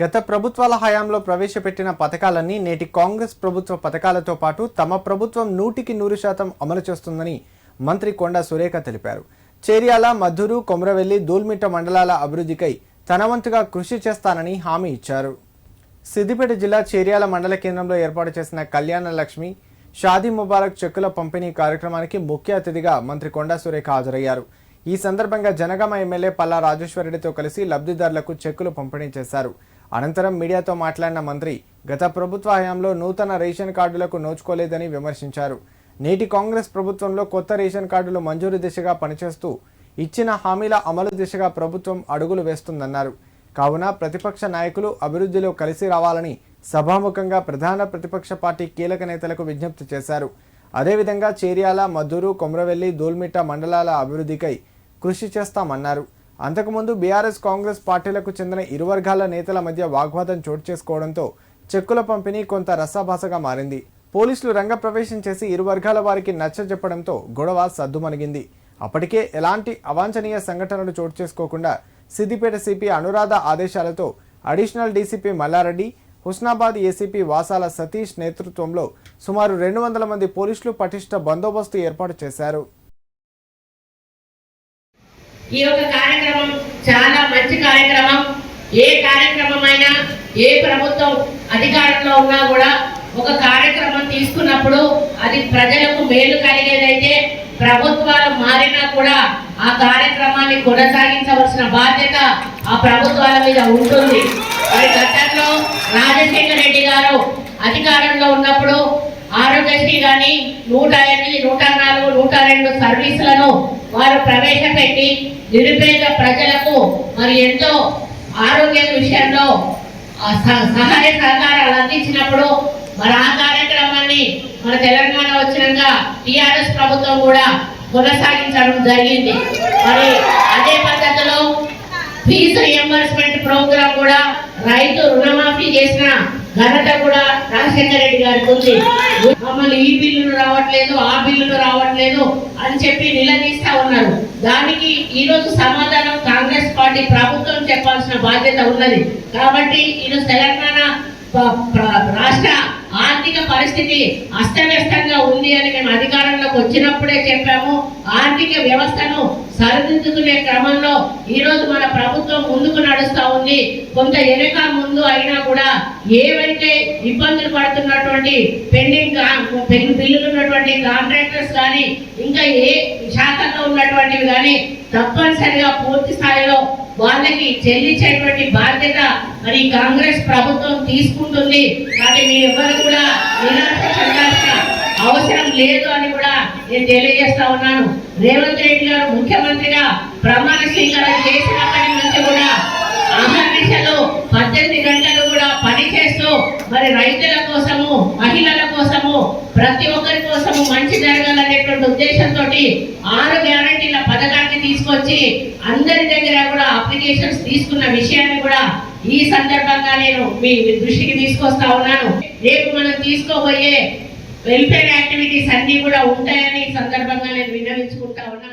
గత ప్రభుత్వాల హయాంలో ప్రవేశపెట్టిన పథకాలన్నీ నేటి కాంగ్రెస్ ప్రభుత్వ పథకాలతో పాటు తమ ప్రభుత్వం నూటికి నూరు శాతం అమలు చేస్తుందని మంత్రి కొండా సురేఖ తెలిపారు. చేర్యాల మధురు కొమరవెల్లి దూల్మిట్ట మండలాల అభివృద్ధికై తన వంతుగా కృషి చేస్తానని హామీ ఇచ్చారు. సిద్దిపేట జిల్లా చేర్యాల మండల కేంద్రంలో ఏర్పాటు చేసిన కళ్యాణ లక్ష్మి షాదీ ముబారక్ చెక్కుల పంపిణీ కార్యక్రమానికి ముఖ్య అతిథిగా మంత్రి కొండా సురేఖ హాజరయ్యారు. ఈ సందర్భంగా జనగామ ఎమ్మెల్యే పల్లా రాజేశ్వరరెడ్డితో కలిసి లబ్ధిదారులకు చెక్కులు పంపిణీ చేశారు. అనంతరం మీడియాతో మాట్లాడిన మంత్రి గత ప్రభుత్వ హయాంలో నూతన రేషన్ కార్డులకు నోచుకోలేదని విమర్శించారు. నేటి కాంగ్రెస్ ప్రభుత్వంలో కొత్త రేషన్ కార్డులు మంజూరు దిశగా పనిచేస్తూ ఇచ్చిన హామీల అమలు దిశగా ప్రభుత్వం అడుగులు వేస్తుందన్నారు. కావున ప్రతిపక్ష నాయకులు అభివృద్ధిలో కలిసి రావాలని సభాముఖంగా ప్రధాన ప్రతిపక్ష పార్టీ కీలక నేతలకు విజ్ఞప్తి చేశారు. అదేవిధంగా చేర్యాల మద్దూరు కొమ్రవెల్లి దోల్మిట్ట మండలాల అభివృద్ధికై కృషి చేస్తామన్నారు. అంతకుముందు బీఆర్ఎస్ కాంగ్రెస్ పార్టీలకు చెందిన ఇరు వర్గాల నేతల మధ్య వాగ్వాదం చోటు చేసుకోవడంతో చెక్కుల పంపిణీ కొంత రసాభాసగా మారింది. పోలీసులు రంగప్రవేశం చేసి ఇరు వర్గాల వారికి నచ్చజెప్పడంతో గొడవ సద్దుమణిగింది. అప్పటికే ఎలాంటి అవాంఛనీయ సంఘటనలు చోటు చేసుకోకుండా సిద్దిపేట సిపి అనురాధ ఆదేశాలతో additional DCP Mallareddy Husnabad ACP Vasala Satish నేతృత్వంలో సుమారు రెండు వందల మంది పోలీసులు పటిష్ట బందోబస్తు ఏర్పాటు చేశారు. ఈ యొక్క కార్యక్రమం చాలా మంచి కార్యక్రమం ఏ కార్యక్రమం అయినా ఏ ప్రభుత్వం అధికారంలో ఉన్నా కూడా ఒక కార్యక్రమం తీసుకున్నప్పుడు అది ప్రజలకు మేలు కలిగేదైతే ప్రభుత్వాలు మారినా కూడా ఆ కార్యక్రమాన్ని కొనసాగించవలసిన బాధ్యత ఆ ప్రభుత్వాల మీద ఉంటుంది. మరి గతంలో రాజశేఖర రెడ్డి గారు అధికారంలో ఉన్నప్పుడు ఆరోగ్యశ్రీ కానీ నూట ఎనిమిది నూట నాలుగు నూట రెండు సర్వీసులను వారు ప్రవేశపెట్టి నిరుపేద ప్రజలకు మరి ఎంతో ఆరోగ్య విషయంలో సహాయ సహకారాలు అందించినప్పుడు మన ఆ కార్యక్రమాన్ని మన తెలంగాణ వచ్చినాక టిఆర్ఎస్ ప్రభుత్వం కూడా కొనసాగించడం జరిగింది. మరి అదే పద్ధతిలో ఫీజు రియంబర్స్మెంట్ ప్రోగ్రామ్ కూడా రైతు రుణమాఫీ చేసిన ఘనత కూడా రాజశేఖర రెడ్డి గారికి ఉంది. మమ్మల్ని ఈ బిల్లులు రావట్లేదు ఆ బిల్లులు రావట్లేదు అని చెప్పి నిలదీస్తా ఉన్నారు. దానికి ఈరోజు సమాధానం వాటి ప్రభుత్వం చెప్పాల్సిన బాధ్యత ఉన్నది. కాబట్టి ఇది తెలంగాణ రాష్ట్ర ఆర్థిక పరిస్థితి అస్తవ్యస్తంగా ఉంది అని మేము అధికారంలోకి వచ్చినప్పుడే చెప్పాము. ఆర్థిక వ్యవస్థను సరిదిద్దుకునే క్రమంలో ఈరోజు మన ప్రభుత్వం ముందుకు నడుస్తూ ఉంది. కొంత వెనక ముందు అయినా కూడా ఏవైతే ఇబ్బందులు పడుతున్నటువంటి పెండింగ్ పెండింగ్ బిల్లులు ఉన్నటువంటి కాంట్రాక్టర్స్ కానీ ఇంకా ఏ శాఖల్లో ఉన్నటువంటివి కానీ తప్పనిసరిగా పూర్తి స్థాయిలో వాళ్ళకి చెల్లించేటువంటి బాధ్యత మరి కాంగ్రెస్ ప్రభుత్వం తీసుకుంటుంది. కానీ మీ ఎవరు కూడా నిరాశ చెందాల్సిన అవసరం లేదు అని కూడా నేను తెలియజేస్తా ఉన్నాను. రేవంత్ రెడ్డి గారు ముఖ్యమంత్రిగా ప్రమాణ స్వీకారం చేసినప్పటి నుంచి కూడా అహర్నిశలు పద్దెనిమిది గంటలు కూడా పని చేస్తూ మరి రైతుల కోసము మహిళల కోసము ప్రతి ఒక్కరి కోసము మంచి జరగాలనేటువంటి ఉద్దేశంతో ఆరు గ్యారంటీల పథకాలు తీసుకొచ్చి అందరి దగ్గర కూడా అప్లికేషన్స్ తీసుకున్న విషయాన్ని కూడా ఈ సందర్భంగా నేను మీ దృష్టికి తీసుకొస్తా ఉన్నాను. రేపు మనం తీసుకోబోయే వెల్ఫేర్ యాక్టివిటీస్ అన్ని కూడా ఉంటాయని సందర్భంగా నేను విన్నవించుకుంటా ఉన్నాను.